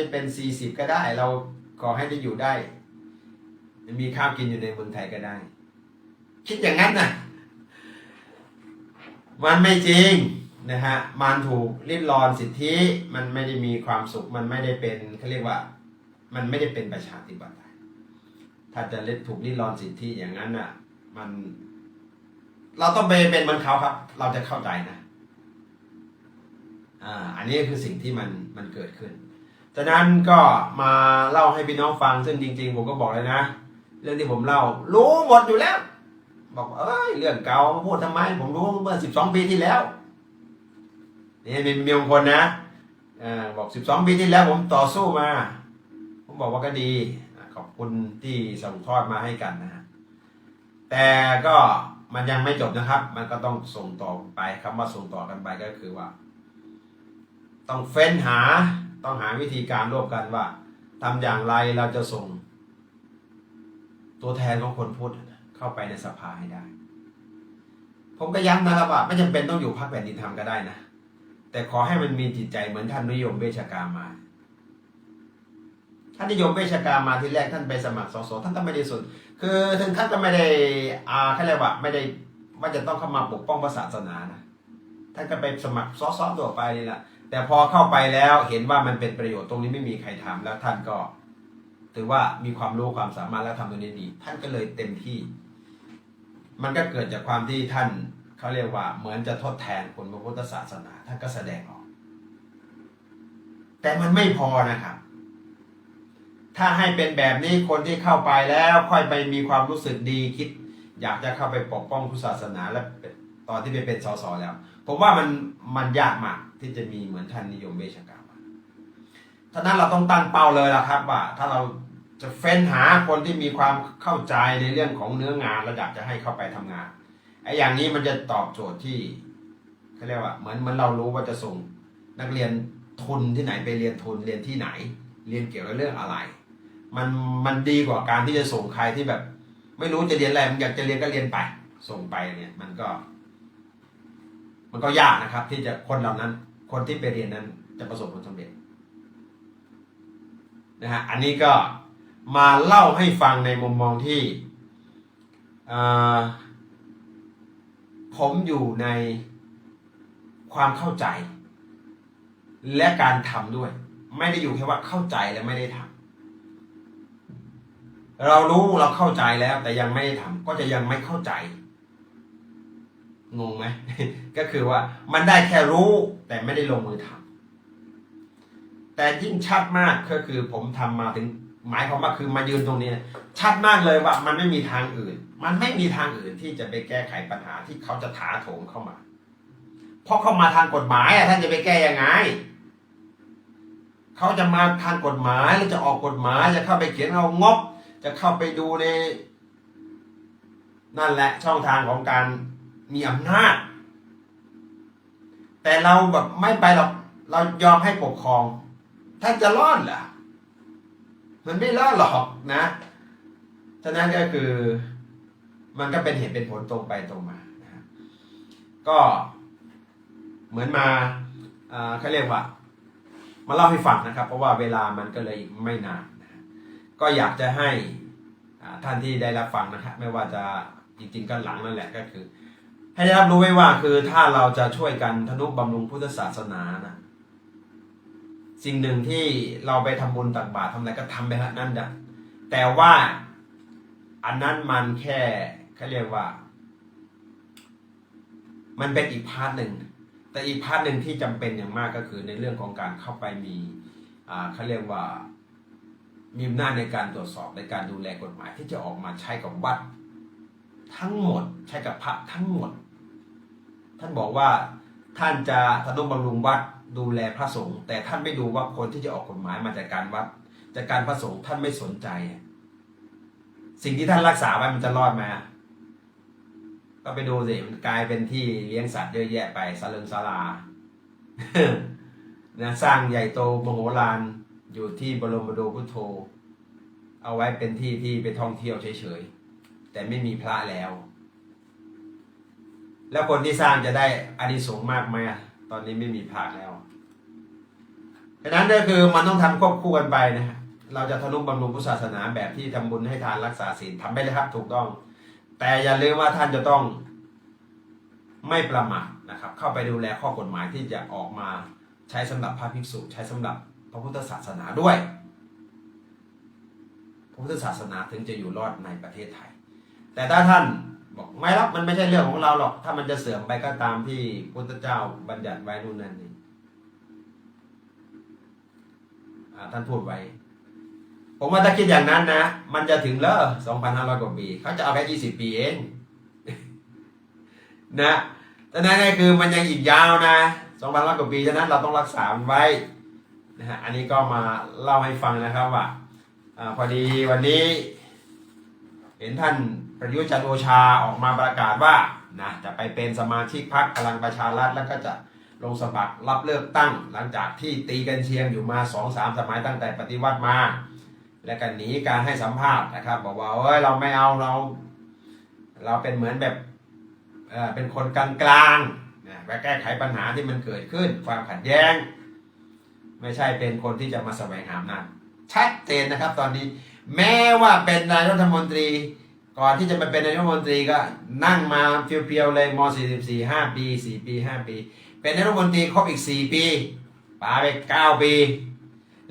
เราได้เป็นสี่สิบก็ได้ เราขอให้ได้อยู่ได้ มีข้าวกินอยู่ในเมืองไทยก็ได้ คิดอย่างนั้นนะมันไม่จริงนะฮะมันถูกริดรอนสิทธิมันไม่ได้มีความสุข มันไม่ได้เป็นเขาเรียกว่า มันไม่ได้เป็นประชาธิปไตยถ้าจะเล่นถูกริดรอนสิทธิอย่างนั้นน่ะ มัน เราต้องไปเป็นมันเขาครับ เราจะเข้าใจนะอ่าอันนี้คือสิ่งที่มันมันเกิดขึ้น จากนั้นก็มาเล่าให้พี่น้องฟังซึ่งจริง ๆ ผมก็บอกเลยนะ เรื่องที่ผมเล่า รู้หมดอยู่แล้ว บอกว่าเอ้ยเรื่องเก่ามาพูดทำไม ผมรู้เมื่อสิบสองปีที่แล้วนี่มีมีบางคนนะอบอกสิบสองปีที่แล้วผมต่อสู้มา ผมบอกว่าก็ดี ขอบคุณที่ส่งทอดมาให้กันนะ แต่ก็มันยังไม่จบนะครับ มันก็ต้องส่งต่อไปคำว่าส่งต่อกันไปก็คือว่า ต้องเฟ้นหา ต้องหาวิธีการร่วมกันว่าทำอย่างไรเราจะส่ง ตัวแทนของคนพุทธเข้าไปในสภาให้ได้ ผมก็ย้ำนะครับว่าไม่จำเป็นต้องอยู่พรรคแผ่นดินธรรมก็ได้นะ แต่ขอให้มันมีจิตใจเหมือนท่านนิยมเวชกามาท่านนิยมเวชกามาที่แรกท่านไปสมัครสสท่านก็ไม่ได้สนคือถึงท่านก็ไม่ได้อ่าเขาเรียกว่าไม่ได้ว่าจะต้องเข้ามาปกป้องพระศาสนานะท่านก็ไปสมัครสสตัวไปนี่แหละ แต่พอเข้าไปแล้วเห็นว่ามันเป็นประโยชน์ตรงนี้ไม่มีใครทำแล้วท่านก็ ถือว่ามีความรู้ความสามารถและทำตรงนี้ดี ท่านก็เลยเต็มที่ มันก็เกิดจากความที่ท่านเขาเรียกว่า เหมือนจะทดแทนคนพระพุทธศาสนา ท่านก็แสดงออก แต่มันไม่พอนะครับ ถ้าให้เป็นแบบนี้คนที่เข้าไปแล้วค่อยไปมีความรู้สึกดีคิด อยากจะเข้าไปปกป้องพุทธศาสนาและตอนที่ไปเป็นสสแล้ว ผมว่ามันมันยากมากที่จะมีเหมือนท่านนิยมเวชกรรมท่านั้นเราต้องตั้งเป้าเลยละครับว่า ถ้าเราจะเฟ้นหาคนที่มีความเข้าใจในเรื่องของเนื้องานระดับจะให้เข้าไปทำงานไอ้อย่างนี้มันจะตอบโจทย์ที่เขาเรียกว่าเหมือนเหมือนเรารู้ว่าจะส่งนักเรียนทุนที่ไหนไปเรียนทุนเรียนที่ไหน เรียนเกี่ยวกับเรื่องอะไร มันมันดีกว่าการที่จะส่งใครที่แบบ ไม่รู้จะเรียนอะไรมันอยากจะเรียนก็เรียนไป ส่งไปเนี่ย มันก็ มันก็ยากนะครับ ที่จะคนเหล่านั้น คนที่ไปเรียนนั้นจะประสบผลสำเร็จนะฮะอันนี้ก็มาเล่าให้ฟังในมุมมองที่ผมอยู่ในความเข้าใจ และการทำด้วย ไม่ได้อยู่แค่ว่าเข้าใจและไม่ได้ทำเรารู้เราเข้าใจแล้วแต่ยังไม่ได้ทำก็จะยังไม่เข้าใจ งงไหม ก็คือว่ามันได้แค่รู้แต่ไม่ได้ลงมือทำแต่ยิ่งชัดมากก็คือผมทำมาถึงหมายความว่าคือมายืนตรงนี้ ชัดมากเลยว่ามันไม่มีทางอื่น มันไม่มีทางอื่นที่จะไปแก้ไขปัญหาที่เขาจะถาโถมเข้ามา เพราะเข้ามาทางกฎหมายอะท่านจะไปแก้ยังไงเขาจะมาทางกฎหมายหรือจะออกกฎหมายจะเข้าไปเขียนเอางบ จะเข้าไปดูใน นั่นแหละช่องทางของการ มีอำนาจ แต่เราแบบไม่ไปหรอกเรายอมให้ปกครองท่านจะรอดเหรอมันไม่รอดหรอกนะฉะนั้นก็คือ มันก็เป็นเหตุเป็นผลตรงไปตรงมานะก็เหมือนมาอ่าเขาเรียกว่า มาเล่าให้ฟังนะครับ เพราะว่าเวลามันก็เลยไม่นานนะก็อยากจะให้ท่านที่ได้รับฟังนะครับไม่ว่าจะจริงๆก็หลังนั่นแหละก็คือ ให้ได้รับรู้ไว้ว่าคือถ้าเราจะช่วยกันทนุบำรุงพุทธศาสนานะสิ่งหนึ่งที่เราไปทำบุญตักบาตรทำอะไรก็ทำไปฮะนั่นนะแต่ว่าอันนั้นมันแค่เขาเรียกว่า มันเป็นอีกพาร์ทหนึ่ง แต่อีกพาร์ทหนึ่งที่จำเป็นอย่างมากก็คือในเรื่องของการเข้าไปมีเขาเรียกว่ามีอำนาจในการตรวจสอบในการดูแลกฎหมายที่จะออกมาใช้กับวัด ทั้งหมดใช้กับพระทั้งหมด ท่านบอกว่าท่านจะทะนุบำรุงวัดดูแลพระสงฆ์แต่ท่านไม่ดูว่าคนที่จะออกกฎหมายมาจากการวัดจากการพระสงฆ์ท่านไม่สนใจ สิ่งที่ท่านรักษาไว้มันจะรอดไหมอะก็ไปดูสิมันกลายเป็นที่เลี้ยงสัตว์เยอะแยะไปสาเริงศาลานะสร้างใหญ่โตมโหฬารอยู่ที่บรมโดพุทโธ เอาไว้เป็นที่ที่ไปท่องเที่ยวเฉยๆแต่ไม่มีพระแล้ว แล้วคนที่สร้างจะได้อานิสงส์มากไหมตอนนี้ไม่มีพระแล้วดังนั้นก็คือมันต้องทำควบคู่กันไปนะฮะเราจะทนุบำรุงพุทธศาสนาแบบที่ทำบุญให้ทานรักษาศีลทำไปเลยครับ ถูกต้อง แต่อย่าลืมว่าท่านจะต้องไม่ประมาทนะครับ เข้าไปดูแลข้อกฎหมายที่จะออกมาใช้สำหรับพระภิกษุใช้สำหรับพระพุทธศาสนาด้วยพระพุทธศาสนาถึงจะอยู่รอดในประเทศไทย แต่ถ้าท่าน บอกไม่รับมันไม่ใช่เรื่องของเราหรอก ถ้ามันจะเสื่อมไปก็ตามที่พุทธเจ้าบัญญัติไว้นู่นนั่นนี่อ่าท่านพูดไว้ ผมว่าถ้าคิดอย่างนั้นนะ มันจะถึงแล้ว2,500กว่าปี เขาจะเอาแค่20ปีเอง นะฉะนั้นก็คือมันยังอีกยาวนะ2,500กว่าปีฉะนั้นเราต้องรักษามันไว้นะฮะอันนี้ก็มาเล่าให้ฟังนะครับว่าอาพอดีวันนี้ เห็นท่าน ประยุทธ์จันโอชาออกมาประกาศว่านะจะไปเป็นสมาชิกพรรคพลังประชารัฐแล้วก็จะลงสมัครรับเลือกตั้ง หลังจากที่ตีกันเชียงอยู่มาสองสามสมัยตั้งแต่ปฏิวัติมา และก็หนีการให้สัมภาษณ์นะครับ บอกว่าเอ้ยเราไม่เอาเรา เราเป็นเหมือนแบบเออเป็นคนกลางกลางนะไปแก้ไขปัญหาที่มันเกิดขึ้น ความขัดแย้ง ไม่ใช่เป็นคนที่จะมาแสวงหาอำนาจชัดเจนนะครับ ตอนนี้แม้ว่าเป็นนายรัฐมนตรี ก่อนที่จะมาเป็นนายรัฐมนตรีก็นั่งมาเพียวๆเลยม 44 5 ปี 4 ปี 5 ปี เป็นนายรัฐมนตรีครบอีก 4 ปีปาไป 9 ปี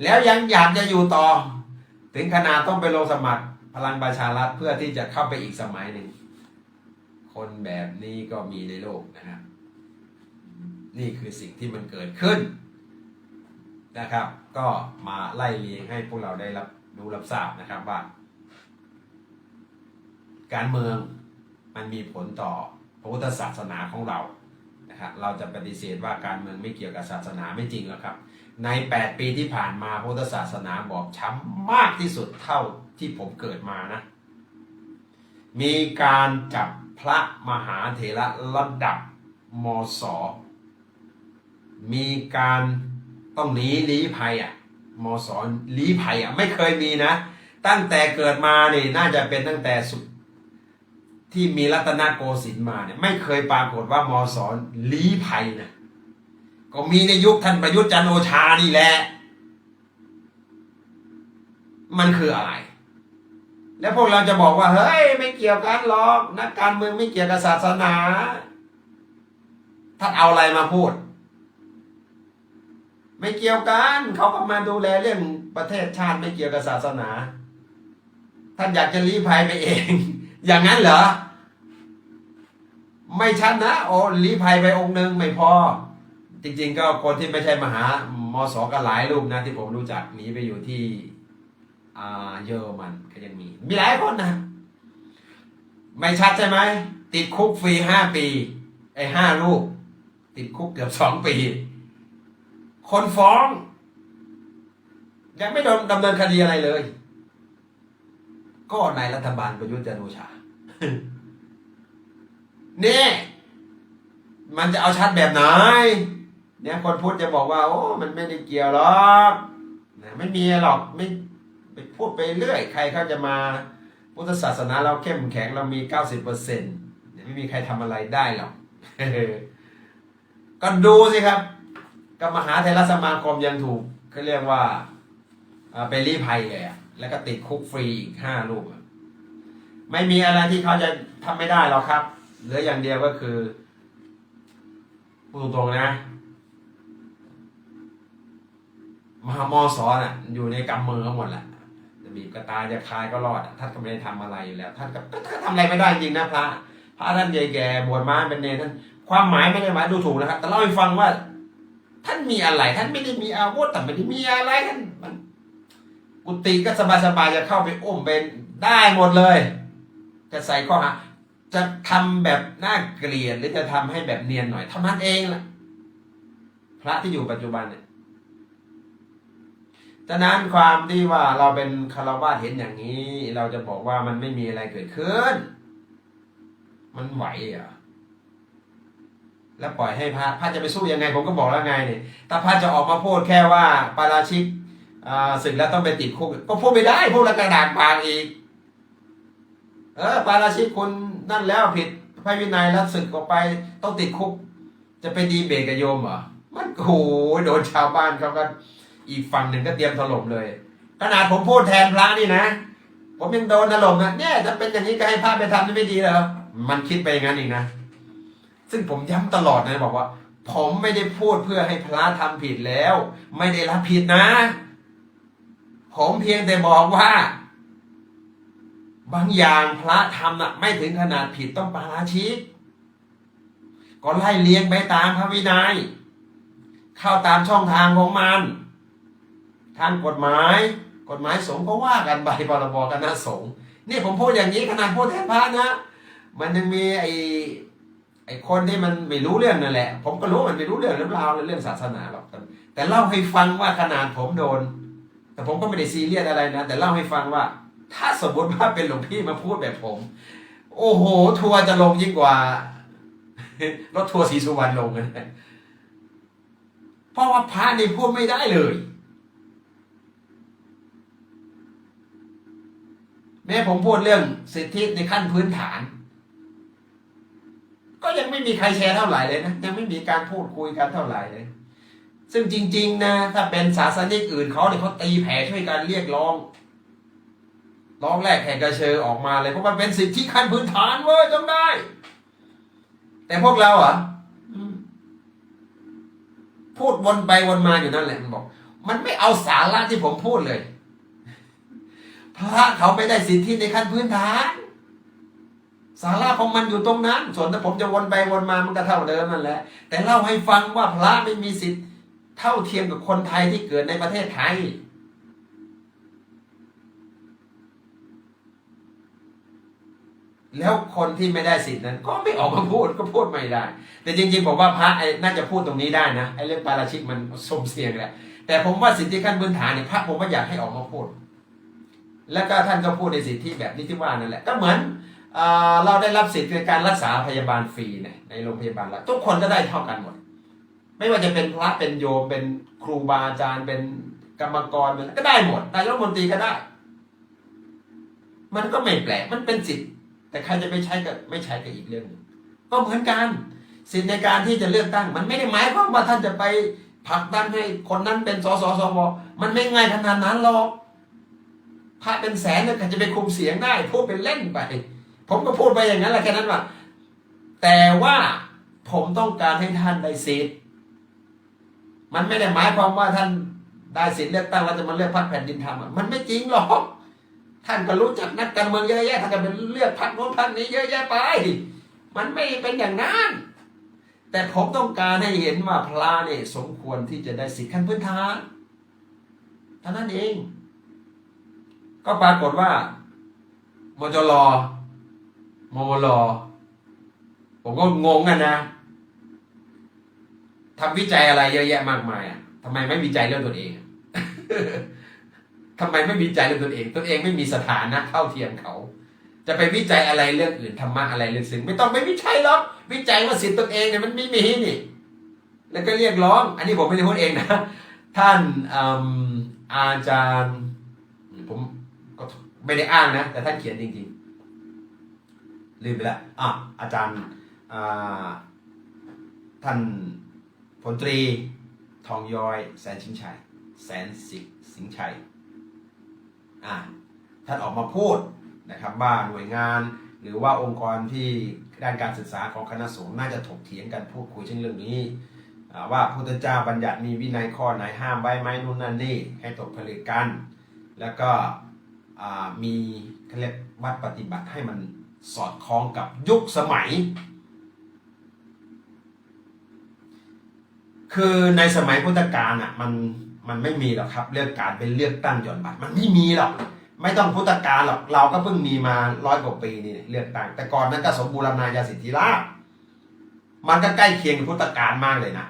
แล้วยังอยากจะอยู่ต่อ ถึงขนาดต้องไปลงสมัครพลังประชารัฐเพื่อที่จะเข้าไปอีกสมัยหนึ่ง คนแบบนี้ก็มีในโลกนะครับนี่คือสิ่งที่มันเกิดขึ้นนะครับ ก็มาไล่เลียงให้พวกเราได้รับรู้รับทราบนะครับว่า การเมืองมันมีผลต่อพระพุทธศาสนาของเรานะครับเราจะปฏิเสธว่าการเมืองไม่เกี่ยวกับศาสนาไม่จริงหรอกครับ ใน 8 ปีที่ผ่านมาพระพุทธศาสนาบอบช้ำมากที่สุดเท่าที่ผมเกิดมานะ มีการจับพระมหาเถระระดับมศมีการต้องหนีลี้ภัยอะมศลี้ภัยอะไม่เคยมีนะ ตั้งแต่เกิดมานี่น่าจะเป็นตั้งแต่สุ ที่มีรัตนโกสินทร์มาเนี่ยไม่เคยปรากฏว่ามศลี้ภัยนะก็มีในยุคท่านประยุทธ์จันโอชานี่แหละ มันคืออะไร แล้วพวกเราจะบอกว่า เฮ้ย ไม่เกี่ยวกันหรอกนักการเมืองไม่เกี่ยวกับศาสนาท่านเอาอะไรมาพูด ไม่เกี่ยวกันเขาก็มาดูแลเรื่องประเทศชาติไม่เกี่ยวกับศาสนา ท่านอยากจะลี้ภัยไปเอง อย่างนั้นเหรอ ไม่ชัดนะ โอ้ลีภัยไปองค์หนึ่งไม่พอ จริง ๆ ก็คนที่ไม่ใช่มหามศก็หลายรูปนะ ที่ผมรู้จักหนีไปอยู่ที่เยอรมันก็ยังมี มีหลายคนนะ ไม่ชัดใช่ไหม ติดคุกฟรีห้าปี ไอ้ห้าลูก ติดคุกเกือบสองปี คนฟ้อง ยังไม่โดนดำเนินคดีอะไรเลย ก็ในรัฐบาลประยุทธ์จันทร์โอชานี่มันจะเอาชัดแบบไหน เนี่ยคนพูดจะบอกว่าโอ้มันไม่ได้เกี่ยวหรอกนะไม่มีหรอกไม่ไปพูดไปเรื่อย ใครเขาจะมาพุทธศาสนาเราเข้มแข็งเรามีเก้าสิบเปอร์เซ็นต์ไม่มีใครทำอะไรได้หรอกก็ดูสิครับก็มหาเทรสมาคมยังถูกเขาเรียกว่าอ่าไปรีภัยเลยอะ แล้วก็ติดคุกฟรีอีกห้าลูกไม่มีอะไรที่เขาจะทำไม่ได้หรอกครับเหลืออย่างเดียวก็คือพูดตรงๆนะมหามอสอนอะ อยู่ในกำมือเขาหมดแหละจะบีบกระตายจะคายก็รอดท่านก็ไม่ได้ทำอะไรอยู่แล้ว ท่านก็ท่านทำอะไรไม่ได้จริงนะพระพระท่านใหญ่แก่บวชมาเป็นเนรท่านความหมายไม่ได้หมายดูถูกนะครับ แต่เล่าให้ฟังว่า ท่านมีอะไร ท่านไม่ได้มีอาวุธแต่ไม่ได้มีอะไรท่านมัน กุฏิก็สบายๆจะเข้าไปอุ้มเป็นได้หมดเลย จะใส่ข้อหาจะทำแบบน่าเกลียดหรือจะทำให้แบบเนียนหน่อยท่านั้นเองแหละพระที่อยู่ปัจจุบันเนี่ยฉะนั้นความที่ว่าเราเป็นคารวะเห็นอย่างนี้ เราจะบอกว่ามันไม่มีอะไรเกิดขึ้น มันไหวเหรอแล้วปล่อยให้พระพระจะไปสู้ยังไงผมก็บอกแล้วไงเนี่ยถ้าพระจะออกมาพูดแค่ว่าปาราชิก ศึกแล้วต้องไปติดคุกก็พูดไม่ได้พูดแล้วกระดากปากอีก เออปาราชิกคุณนั่นแล้วผิดพระวินัยแล้วศึกออกไปต้องติดคุก จะไปดีเบตกับโยมเหรอมันโอ้โหโดนชาวบ้านเขาก็อีกฝั่งหนึ่งก็เตรียมถล่มเลยขนาดผมพูดแทนพระนี่นะ ผมยังโดนถล่มนะเนี่ยจะเป็นอย่างนี้ก็ให้พระไปทำนี่ไม่ดีเหรอมันคิดไปอย่างนั้นเองนะซึ่งผมย้ำตลอดนะบอกว่า ผมไม่ได้พูดเพื่อให้พระทำผิดแล้ว ไม่ได้รับผิดนะ ผมเพียงแต่บอกว่า บางอย่างพระทำน่ะ ไม่ถึงขนาดผิดต้องปาราชิก ก็ไล่เลี้ยงไปตามพระวินัย เข้าตามช่องทางของมัน ทางกฎหมาย กฎหมายสงฆ์ก็ว่ากันไปพรบคณะสงฆ์นี่ผมพูดอย่างนี้ขนาดพูดแทนพระนะ มันยังมีไอ้ไอ้คนที่มันไม่รู้เรื่องนั่นแหละ ผมก็รู้มันไม่รู้เรื่องเรื่องราวเรื่องศาสนาหรอกแต่เล่าให้ฟังว่าขนาดผมโดน แต่ผมก็ไม่ได้ซีเรียสอะไรนะ แต่เล่าให้ฟังว่า ถ้าสมมติว่าเป็นหลวงพี่มาพูดแบบผม โอ้โห ทัวร์จะลงยิ่งกว่ารถทัวร์สีสุวรรณลงนะเพราะว่าพระนี่พูดไม่ได้เลย แม้ผมพูดเรื่องสิทธิในขั้นพื้นฐาน ก็ยังไม่มีใครแชร์เท่าไหร่เลยนะ ยังไม่มีการพูดคุยกันเท่าไหร่เลย ซึ่งจริง ๆ นะ ถ้าเป็นศาสนิกอื่นเขาเนี่ยเขาตีแผ่ช่วยกันเรียกร้องร้องแรกแขกกระเชอออกมาเลยเพราะมันเป็นสิทธิขั้นพื้นฐานเว้ยต้องได้ แต่พวกเราอะพูดวนไปวนมาอยู่นั่นแหละมันบอก มันไม่เอาสาระที่ผมพูดเลยพระเขาไม่ได้สิทธิในขั้นพื้นฐาน สาระของมันอยู่ตรงนั้น ส่วนถ้าผมจะวนไปวนมามันก็เท่าเดิมนั่นแหละ แต่เล่าให้ฟังว่าพระไม่มีสิทธิ เท่าเทียมกับคนไทยที่เกิดในประเทศไทย แล้วคนที่ไม่ได้สิทธิ์นั้น ก็ไม่ออกมาพูดก็พูดไม่ได้ แต่จริงๆผมว่าพระไอ้น่าจะพูดตรงนี้ได้นะไอ้เรื่องปาราชิกมันสมเสียงแหละแต่ผมว่าสิทธิขั้นพื้นฐานเนี่ยพระผมว่าอยากให้ออกมาพูด แล้วก็ท่านก็พูดในสิทธิแบบนี้ที่ว่านั่นแหละก็เหมือนเอเราได้รับสิทธิในการรักษาพยาบาลฟรีเนี่ยในโรงพยาบาลรัฐทุกคนก็ได้เท่ากันหมด ไม่ว่าจะเป็นพระเป็นโยมเป็นครูบาอาจารย์เป็นกรรมกรเป็นก็ได้หมดนายกรัฐมนตรีก็ได้ มันก็ไม่แปลกมันเป็นสิทธิ์ แต่ใครจะไปใช้ก็ไม่ใช้ก็อีกเรื่องหนึงก็เหมือนกันสิทธิ์ในการที่จะเลือกตั้ง มันไม่ได้หมายความว่าท่านจะไปผลักดันให้คนนั้นเป็นสสสวมันไม่ง่ายขนาดนั้นหรอกพระเป็นแสนเนี่ยจะไปคุมเสียงได้พูดเป็นเล่นไป ผมก็พูดไปอย่างนั้นแหละแค่นั้นว่าแต่ว่าผมต้องการให้ท่านได้สิทธิ์ มันไม่ได้หมายความว่าท่านได้สิทธิ์เลือกตั้งแล้วจะมาเลือกพรรคแผ่นดินธรรมมันไม่จริงหรอกท่านก็รู้จักนักการเมืองเยอะแยะท่านก็เป็นเลือกพรรคโน้นพรรคนี้เยอะแยะไป มันไม่เป็นอย่างนั้น แต่ผมต้องการให้เห็นว่าพระเนี่ยสมควรที่จะได้สิทธิขั้นพื้นฐานเท่านั้นเอง ก็ปรากฏว่ามจรมวลผมก็งงกันนะ ทำวิจัยอะไรเยอะแยะมากมายอะทำไมไม่วิจัยเรื่องตนเองอะทำไมไม่วิจัยเรื่องตนเอง ตนเองไม่มีสถานะเท่าเทียมเขา จะไปวิจัยอะไรเรื่องอื่นธรรมะอะไรเรื่องสิ่งไม่ต้องไปวิจัยหรอกวิจัยว่าสิทธิตนเองเนี่ยมันไม่มีนี่ แล้วก็เรียกร้อง อันนี้ผมไม่ได้พูดเองนะท่านอืมอาจารย์ ผมก็ไม่ได้อ้างนะ แต่ท่านเขียนจริงๆลืมไปแล้วอะอาจารย์อ่าท่าน พลตรี ทองย้อย แสนชิงชัย แสนสิสิงชัย อะท่านออกมาพูดนะครับว่าหน่วยงานหรือว่าองค์กรที่ด้านการศึกษาของคณะสงฆ์น่าจะถกเถียงกันพูดคุยเช่นเรื่องนี้ ว่าพระพุทธเจ้าบัญญัติมีวินัยข้อไหนห้ามไว้ไหมนู่นนั่นนี่ให้ตกผลึกกัน แล้วก็มีเขาเรียกวัดปฏิบัติให้มันสอดคล้องกับยุคสมัย คือในสมัยพุทธกาลอะมันมันไม่มีหรอกครับ เรื่องการเป็นเลือกตั้งหย่อนบัตรมันไม่มีหรอกไม่ต้องพุทธกาลหรอกเราก็เพิ่งมีมาร้อยกว่าปีนี่เลือกตั้งแต่ก่อนนั้นก็สมบูรณาญาสิทธิราชมันก็ใกล้เคียงกับพุทธกาลมากเลยนะ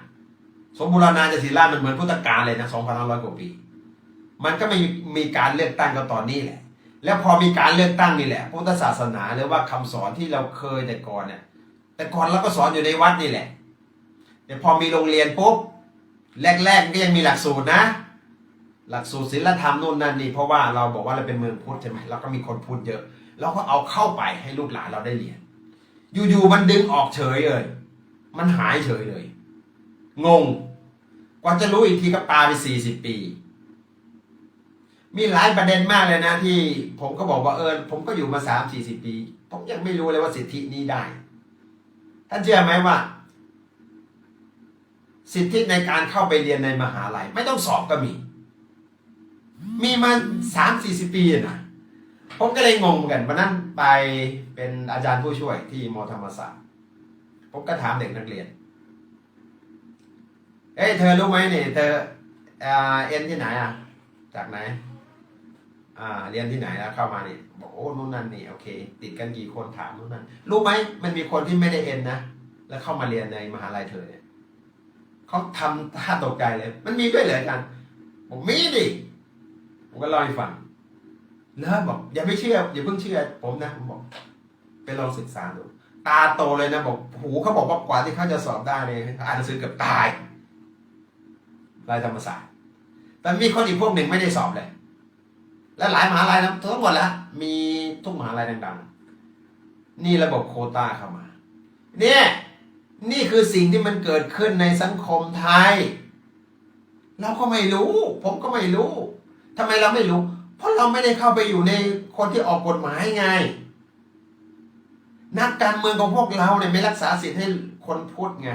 สมบูรณาญาสิทธิราชมันเหมือนพุทธกาลเลยนะสองพันห้าร้อยกว่าปี มันก็ไม่มีการเลือกตั้งก็ตอนนี้แหละ แล้วพอมีการเลือกตั้งนี่แหละพุทธศาสนาหรือว่าคำสอนที่เราเคยแต่ก่อนเนี่ยแต่ก่อนเราก็สอนอยู่ในวัดนี่แหละ แต่พอมีโรงเรียนปุ๊บแรกๆก็ยังมีหลักสูตรนะ หลักสูตรศีลธรรมนู่นนั่นนี่เพราะว่าเราบอกว่าเราเป็นเมืองพุทธใช่ไหมเราก็มีคนพุทธเยอะเราก็เอาเข้าไปให้ลูกหลานเราได้เรียน อยู่ๆมันดึงออกเฉยเลย มันหายเฉยเลย งง กว่าจะรู้อีกทีก็ปาไปสี่สิบปี มีหลายประเด็นมากเลยนะที่ผมก็บอกว่าเออผมก็อยู่มาสามสี่สิบปี ผมยังไม่รู้เลยว่าสิทธินี้ได้ ท่านเชื่อไหมว่า สิทธิในการเข้าไปเรียนในมหาลัย ไม่ต้องสอบก็มี มีมาสามสี่สิบปีนะผมก็เลยงงเหมือนกันวันนั้นไปเป็นอาจารย์ผู้ช่วยที่มธรรมศาสตร์ผมก็ถามเด็กนักเรียน เอ้ยเธอรู้ไหมเนี่ยเธอเอ่อเอ็นที่ไหนอะ จากไหน อ่า เรียนที่ไหนแล้วเข้ามานี่บอกโอ้นู่นนั่นนี่โอเค ติดกันกี่คนถามนู่นนั่นรู้ไหมมันมีคนที่ไม่ได้เอ็นนะแล้วเข้ามาเรียนในมหาลัยเธอเนี่ย เขาทำท่าตกใจเลย มันมีด้วยเหรอกันผมมีดิผมก็เล่าให้ฟังแล้วบอก อย่าไม่เชื่ออย่าเพิ่งเชื่อ ผมนะผมบอกไปลองศึกษาดูตาโตเลยนะบอกหูเขาบอกว่ากว่าที่เขาจะสอบได้เลยอ่านหนังสือเกือบตายรายธรรมศาสตร์แต่มีคนอีกพวกหนึ่งไม่ได้สอบเลย และหลายมหาลัยนะทั้งหมดแล้วมีทุกมหาลัยดังๆ นี่ระบบโคต้าเข้ามา เนี่ย นี่คือสิ่งที่มันเกิดขึ้นในสังคมไทย เราก็ไม่รู้ ผมก็ไม่รู้ทำไมเราไม่รู้ เพราะเราไม่ได้เข้าไปอยู่ในคนที่ออกกฎหมายไง นักการเมืองของพวกเราเนี่ยไม่รักษาสิทธิ์ให้คนพูดไง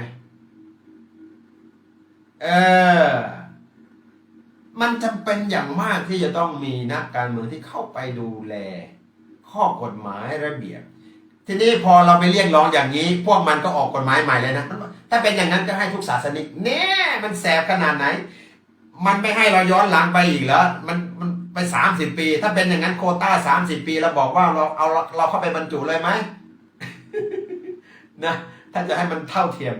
เออ มันจำเป็นอย่างมากที่จะต้องมีนักการเมืองที่เข้าไปดูแล ข้อกฎหมายระเบียบ ทีนี้พอเราไปเรียกร้องอย่างนี้ พวกมันก็ออกกฎหมายใหม่เลยนะ ถ้าเป็นอย่างนั้นก็ให้ทุกศาสนิกเนี่ยมันแสบขนาดไหน มันไม่ให้เราย้อนหลังไปอีกเหรอมันมันไปสามสิบปี ถ้าเป็นอย่างนั้นโคต้าสามสิบปีเราบอกว่าเราเอาเราเข้าไปบรรจุเลยไหมนะถ้าจะให้มันเท่าเทียม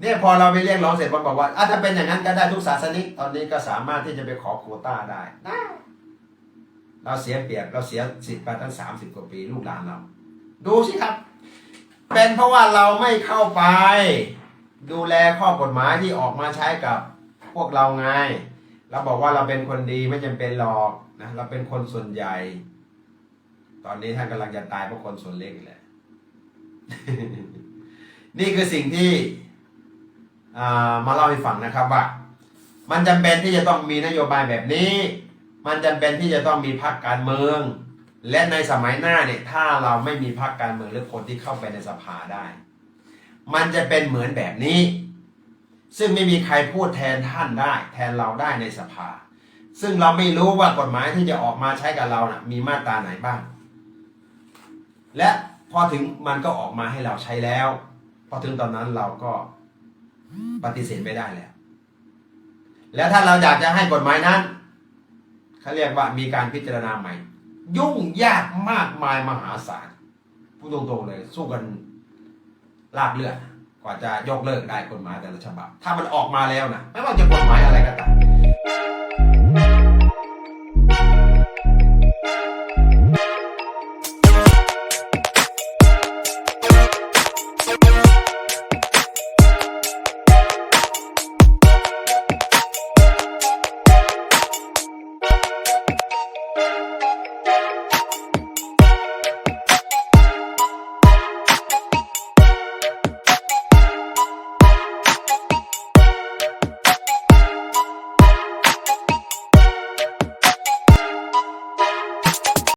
เนี่ยพอเราไปเรียกร้องเสร็จมันบอกว่าอะถ้าเป็นอย่างนั้นก็ได้ทุกศาสนิกตอนนี้ก็สามารถที่จะไปขอโคต้าได้ได้เราเสียเปรียบเราเสียสิทธิ์ไปตั้งสามสิบกว่าปีลูกหลานเรา ดูสิครับ เป็นเพราะว่าเราไม่เข้าไป ดูแลข้อกฎหมายที่ออกมาใช้กับพวกเราไง เราบอกว่าเราเป็นคนดีไม่จำเป็นหรอกนะเราเป็นคนส่วนใหญ่ ตอนนี้ท่านกำลังจะตายเพราะคนส่วนเล็กนี่แหละนี่คือสิ่งที่ามาเล่าให้ฟังนะครับว่า มันจำเป็นที่จะต้องมีนโยบายแบบนี้ มันจำเป็นที่จะต้องมีพรรคการเมือง และในสมัยหน้าเนี่ยถ้าเราไม่มีพรรคการเมืองหรือคนที่เข้าไปในสภาได้ มันจะเป็นเหมือนแบบนี้ ซึ่งไม่มีใครพูดแทนท่านได้ แทนเราได้ในสภา ซึ่งเราไม่รู้ว่ากฎหมายที่จะออกมาใช้กับเรานะ่ะมีมาตราไหนบ้าง และพอถึงมันก็ออกมาให้เราใช้แล้ว พอถึงตอนนั้นเราก็ปฏิเสธไม่ได้แล้ว แล้วถ้าเราอยากจะให้กฎหมายนั้นเขาเรียกว่ามีการพิจารณาใหม่ ยุ่งยากมากมายมหาศาลพูดตรงๆเลย สู้กันลากเลือดกว่าจะยกเลิกได้กฎหมายแต่ละฉบับ ถ้ามันออกมาแล้วนะไม่ว่าจะกฎหมายอะไรก็ตาม